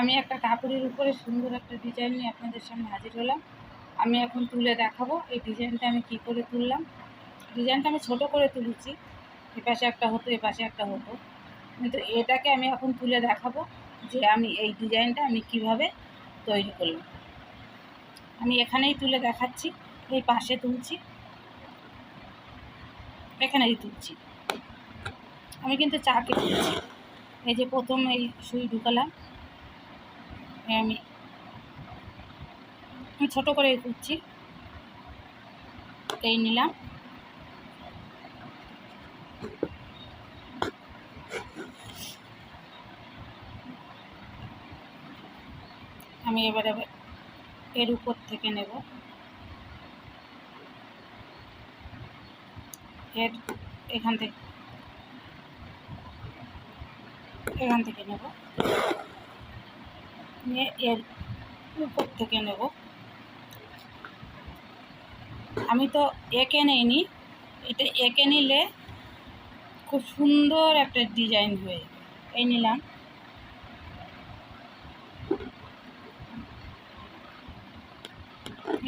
আমি একটা কাপড়ের উপরে সুন্দর একটা ডিজাইন নিয়ে আপনাদের সামনে হাজির হলাম। আমি এখন তুলে দেখাবো এই ডিজাইনটা আমি কি করে তুললাম। ডিজাইনটা আমি ছোট করে তুলেছি। এ পাশে একটা হতো এ পাশে একটা হতো। কিন্তু এটাকে আমি এখন তুলে দেখাবো যে আমি এই ডিজাইনটা আমি কীভাবে তৈরি করলাম। আমি এখানেই তুলে দেখাচ্ছি, এই পাশে তুলছি। এখানেই তুলছি। আমি কিন্তু চাকে তুলছি। এই যে প্রথম এই সুই ঢুকালাম। আমি আমি ছোটো করে তুলছি। এই নিলাম। আমি এবারে এর উপর থেকে নেব। এর এখান থেকে এখান থেকে নেব। নিয়ে এর উপর থেকে নেব। আমি তো এঁকে নিইনি, এটা এঁকে নিলে খুব সুন্দর একটা ডিজাইন হয়ে এই নিলাম।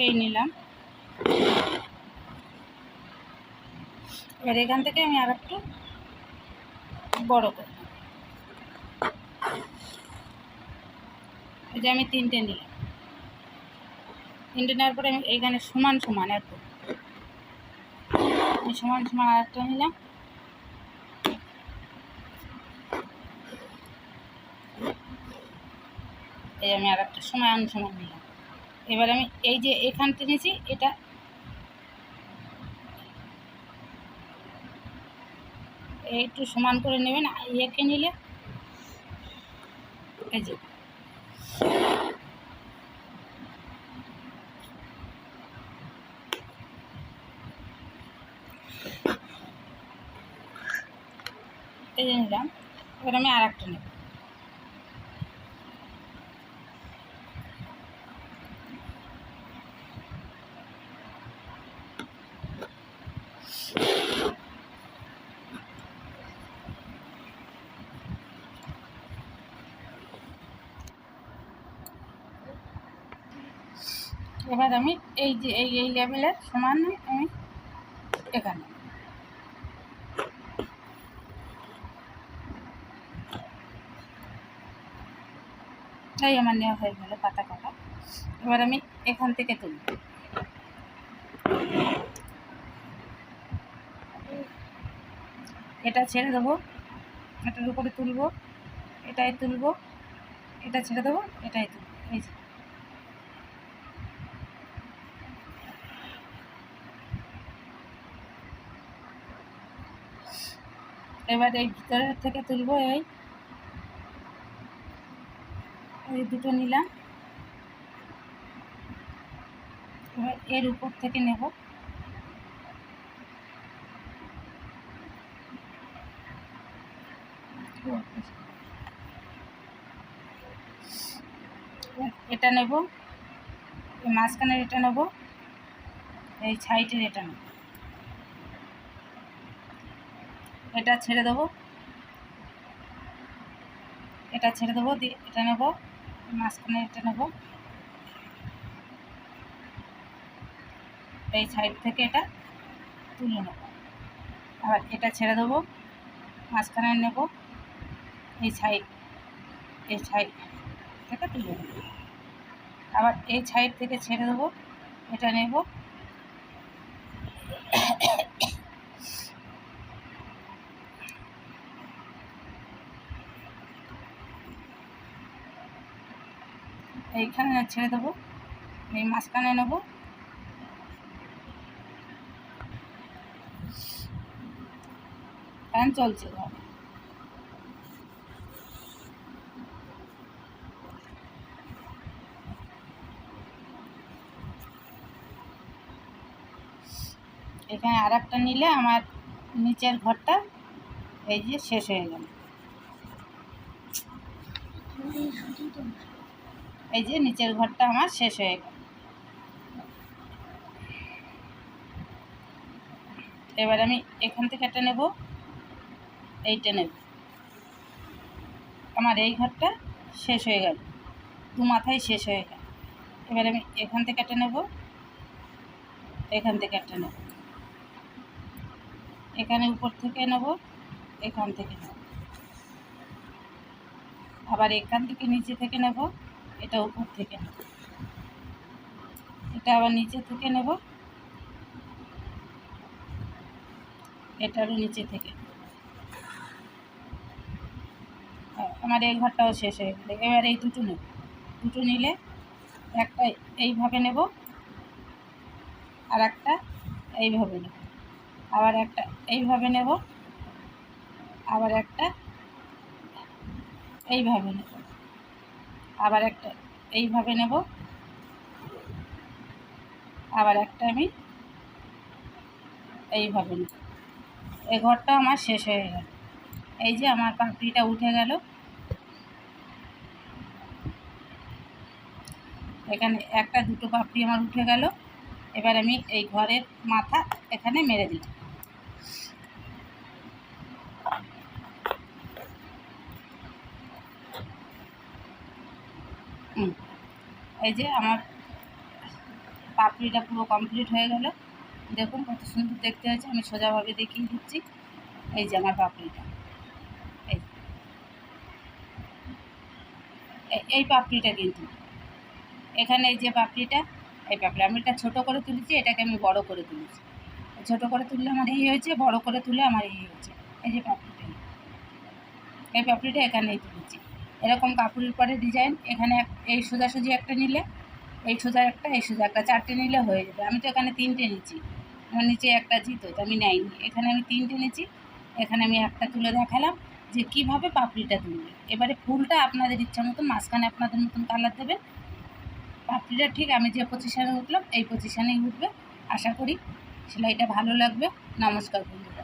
এই নিলাম। এবার এখান থেকে আমি আর একটু বড় করব। এই যে আমি তিনটে নিলাম। তিনটে নেওয়ার পরে আমি এইখানে সমান সমান এত। আমি সমান সমান আর একটা নিলাম। এই আমি আর একটা সমান সমান নিলাম। এবার আমি এই যে এখান টেনেছি এটা একটু সমান করে নেবেন ইয়েকে নিলে এই যে এই যে নিলাম। এবার আমি আর একটা নেব। এবার আমি এই যে, এই এই লেভেলের সমান আমি এখানে। এই আমার নেওয়া হয়ে গেল পাতা কাটা। এবার আমি এখান থেকে তুলব এটা ছেড়ে দেবো। এটার উপরে তুলবো। এটাই তুলবো। এটা ছেড়ে দেবো। এটাই তুলবো। এই যে। এবার এই ভিতরের থেকে তুলবো এই। এই দুটো নিলাম। এবার এর উপর থেকে নেব। এটা নেব। মাঝখানের এটা নেব। এই সাইডের এটা নেব। এটা ছেড়ে দেবো। এটা ছেড়ে দেবো, দিয়ে এটা নেব, মাঝখানে এটা নেব। এই সাইড থেকে এটা তুলে নেব। আবার এটা ছেড়ে দেবো, মাঝখানে নেব, এই সাইড এই সাইড থেকে তুলে নেব। আবার এই সাইড থেকে ছেড়ে দেবো, এটা নেব এইখানে ছেড়ে দেবো। এই মাঝখানে নেব। ফ্যান চলছে এখানে আর একটা নিলে আমার নিচের ঘরটা এই যে শেষ হয়ে গেল। এই যে নিচের ঘরটা আমার শেষ হয়ে গেল। এবার আমি এখান থেকে একটা নেব, এইটা নেব। আমার এই ঘরটা শেষ হয়ে গেল, দু মাথায় শেষ হয়ে গেল। এবার আমি এখান থেকে একটা নেব, এখান থেকে একটা নেব। এখানে উপর থেকে নেব, এখান থেকে নেব। আবার এখান থেকে নিচে থেকে নেব। এটা উপর থেকে নেব এটা আবার নিচে থেকে নেব। এটারও নিচে থেকে। আমার এই ঘরটাও শেষ হয়ে গেল। এবার এই দুটো নেব। দুটো নিলে একটা এইভাবে নেব আর একটা এইভাবে নেব। আবার একটা এইভাবে নেব, আবার একটা এইভাবে নেব। আবার একটা, এইভাবে নেব। আবার একটা আমি এইভাবে নেব। এই ঘরটা আমার শেষ হয়ে গেল। এই যে আমার পাপড়িটা উঠে গেল। এখানে একটা, দুটো পাপড়ি আমার উঠে গেল। এবার আমি এই ঘরের মাথা এখানে মেরে দিলাম। এই যে আমার পাপড়িটা পুরো কমপ্লিট হয়ে গেল। দেখুন কত সুন্দর দেখতে হয়েছে। আমি সোজাভাবে দেখিয়ে দিচ্ছি। এই যে আমার পাপড়িটা। এই। এই পাপড়িটা কিন্তু। এখানে এই যে পাপড়িটা, এই পাপড়ি আমি এটা ছোটো করে তুলেছি, এটাকে আমি বড় করে তুলেছি। ছোটো করে তুললে আমার এই হয়েছে, বড় করে তুলে আমার এই হয়েছে। এই যে পাপড়িটা। এই পাপড়িটা এখানেই তুলেছি। এরকম কাপড়ের পরে ডিজাইন এখানে এই সোজাসুজি একটা নিলে, এই সোজা একটা, এই সোজা একটা, চারটে নিলে হয়ে যাবে। আমি তো এখানে তিনটে নিচ্ছি আমার নিচে একটা জিত, তো আমি নেইনি। এখানে আমি তিনটে নিচ্ছি এখানে আমি একটা তুলে দেখালাম যে কীভাবে পাপড়িটা তুলবে। এবারে ফুলটা আপনাদের ইচ্ছা মতন, মাঝখানে আপনাদের মতন কালার দেবেন পাপড়িটা ঠিক আমি যে পজিশানে উঠলাম, এই পজিশানেই উঠবে। আশা করি সেলাইটা ভালো লাগবে। নমস্কার বন্ধুরা।